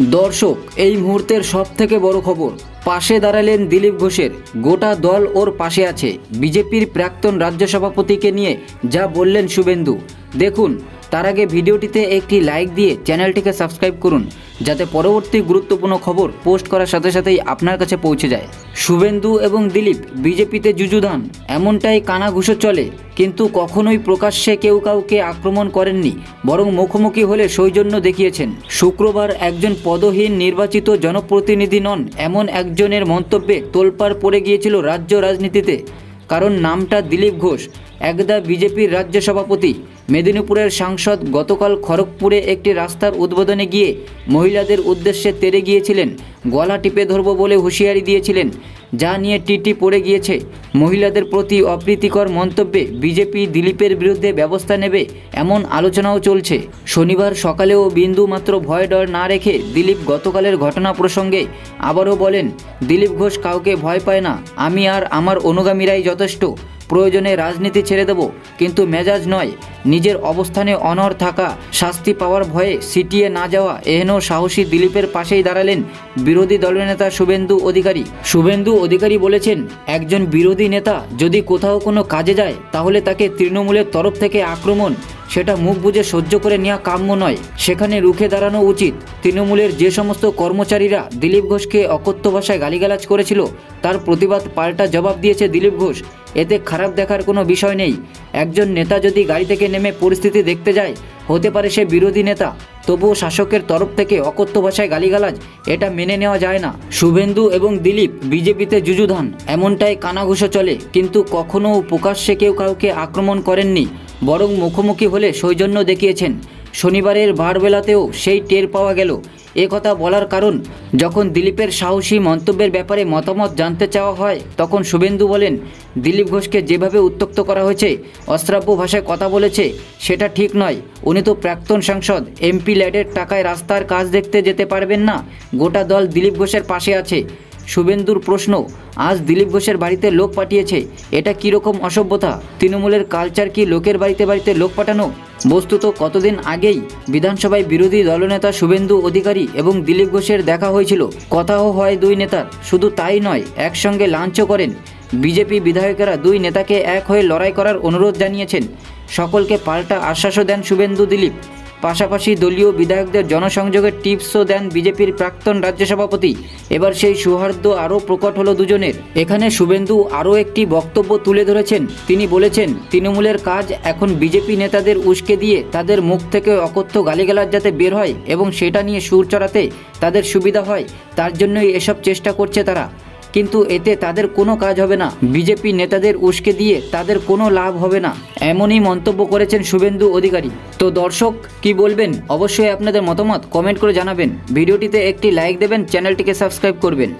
দর্শক, এই মুহূর্তের সব থেকে বড় খবর। পাশে দাঁড়ালেন দিলীপ ঘোষের। গোটা দল ওর পাশে আছে। বিজেপির প্রাক্তন রাজ্য সভাপতিকে নিয়ে যা বললেন শুভেন্দু। দেখুন, তার আগে ভিডিওটিতে একটি লাইক দিয়ে চ্যানেলটিকে সাবস্ক্রাইব করুন, যাতে পরবর্তী গুরুত্বপূর্ণ খবর পোস্ট করার সাথে সাথেই আপনার কাছে পৌঁছে যায়। শুভেন্দু এবং দিলীপ, বিজেপিতে যুযুধান এমনটাই কানাঘুষো চলে, কিন্তু কখনোই প্রকাশ্যে কেউ কাউকে আক্রমণ করেননি, বরং মুখোমুখি হলে সৌজন্য দেখিয়েছেন। শুক্রবার একজন পদহীন নির্বাচিত জনপ্রতিনিধি নন, এমন একজনের মন্তব্যে তোলপাড় পড়ে গিয়েছিল রাজ্য রাজনীতিতে, কারণ নামটা দিলীপ ঘোষ, একদা বিজেপির রাজ্য সভাপতি। মেদিনীপুরের সাংসদ গতকাল খড়গপুরে একটি রাস্তার উদ্বোধনে গিয়ে মহিলাদের উদ্দেশ্যে তেরে গিয়েছিলেন। গলা টিপে ধরব বলে হুঁশিয়ারি দিয়েছিলেন। যা নিয়ে টিটি পড়ে গিয়েছে। মহিলাদের প্রতি অপ্রীতিকর মন্তব্যে বিজেপি দিলীপের বিরুদ্ধে ব্যবস্থা নেবে এমন আলোচনাও চলছে। শনিবার সকালেও বিন্দু মাত্র ভয় ডর না রেখে দিলীপ গতকালের ঘটনা প্রসঙ্গে আবারও বলেন, দিলীপ ঘোষ কাউকে ভয় পায় না। আমি আর আমার অনুগামীরাই যথেষ্ট। প্রয়োজনে রাজনীতি ছেড়ে দেব, কিন্তু মেজাজ নয়। নিজের অবস্থানে অনর থাকা, শাস্তি পাওয়ার ভয়ে সিটিয়ে না যাওয়া, এহেন সাহসী দিলীপের পাশেই দাঁড়ালেন বিরোধী দলের নেতা শুভেন্দু অধিকারী। শুভেন্দু অধিকারী বলেছেন, একজন বিরোধী নেতা যদি কোথাও কোনো কাজে যায়, তাহলে তাকে তৃণমূলের তরফ থেকে আক্রমণ সেটা মুখ বুঝে সহ্য করে নেওয়া কাম্য নয়। সেখানে রুখে দাঁড়ানো উচিত। তৃণমূলের যে সমস্ত কর্মচারীরা দিলীপ ঘোষকে অকথ্য ভাষায় গালিগালাজ করেছিল, তার প্রতিবাদ পাল্টা জবাব দিয়েছে দিলীপ ঘোষ। এতে খারাপ দেখার কোনো বিষয় নেই। একজন নেতা যদি গাড়ি থেকে নেমে পরিস্থিতি দেখতে যায় হতে পারে সে বিরোধী নেতা। তবুও শাসকের তরফ থেকে অকথ্য ভাষায় গালিগালাজ, এটা মেনে নেওয়া যায় না। শুভেন্দু এবং দিলীপ বিজেপিতে যুযুধান এমনটাই কানাঘুষো চলে। কিন্তু কখনও প্রকাশ্যে কেউ কাউকে আক্রমণ করেননি, বরং মুখোমুখি হলে সৌজন্য দেখিয়েছেন। শনিবারের বারবেলাতেও সেই টের পাওয়া গেল। কথা বলার কারণ, যখন দিলীপের সাহসী মন্তব্যের ব্যাপারে মতামত জানতে চাওয়া হয়, তখন শুভেন্দু বলেন, দিলীপ ঘোষকে যেভাবে উত্তক্ত করা হয়েছে, অশ্রাব্য ভাষায় কথা বলেছে, সেটা ঠিক নয়। উনি তো প্রাক্তন সাংসদ, এমপি ল্যাডের টাকায় রাস্তার কাজ দেখতে যেতে পারবেন না। গোটা দল দিলীপ ঘোষের পাশে আছে। শুভেন্দুর প্রশ্ন, আজ দিলীপ ঘোষের বাড়িতে লোক পাঠিয়েছে, এটা কীরকম অসভ্যতা? তৃণমূলের কালচার কি লোকের বাড়িতে বাড়িতে লোক পাঠানো? বস্তুত কতদিন আগেই বিধানসভায় বিরোধী দলনেতা শুভেন্দু অধিকারী এবং দিলীপ ঘোষের দেখা হয়েছিল। কথাও হয় দুই নেতার। শুধু তাই নয়, একসঙ্গে লাঞ্চও করেন। বিজেপি বিধায়কেরা দুই নেতাকে এক হয়ে লড়াই করার অনুরোধ জানিয়েছেন। সকলকে পাল্টা আশ্বাসও দেন শুভেন্দু দিলীপ। পাশাপাশি দলীয় বিধায়কদের জনসংযোগের টিপসও দেন বিজেপির প্রাক্তন রাজ্য সভাপতি। এবার সেই সৌহার্দ্য আরও প্রকট হলো দুজনের। এখানে শুভেন্দু আরও একটি বক্তব্য তুলে ধরেছেন। তিনি বলেছেন, তৃণমূলের কাজ এখন বিজেপি নেতাদের উস্কে দিয়ে তাদের মুখ থেকে অকথ্য গালিগালাজ যাতে বের হয় এবং সেটা নিয়ে সুর চড়াতে তাদের সুবিধা হয়, তার জন্যই এসব চেষ্টা করছে তারা। কিন্তু এতে তাদের কোনো কাজ হবে না। বিজেপি নেতাদের উস্কে দিয়ে তাদের কোনো লাভ হবে না। এমনই মন্তব্য করেছেন শুভেন্দু অধিকারী। তো দর্শক, কি বলবেন? অবশ্যই আপনাদের মতামত কমেন্ট করে জানাবেন। ভিডিওটিতে একটি লাইক দেবেন, চ্যানেলটিকে সাবস্ক্রাইব করবেন।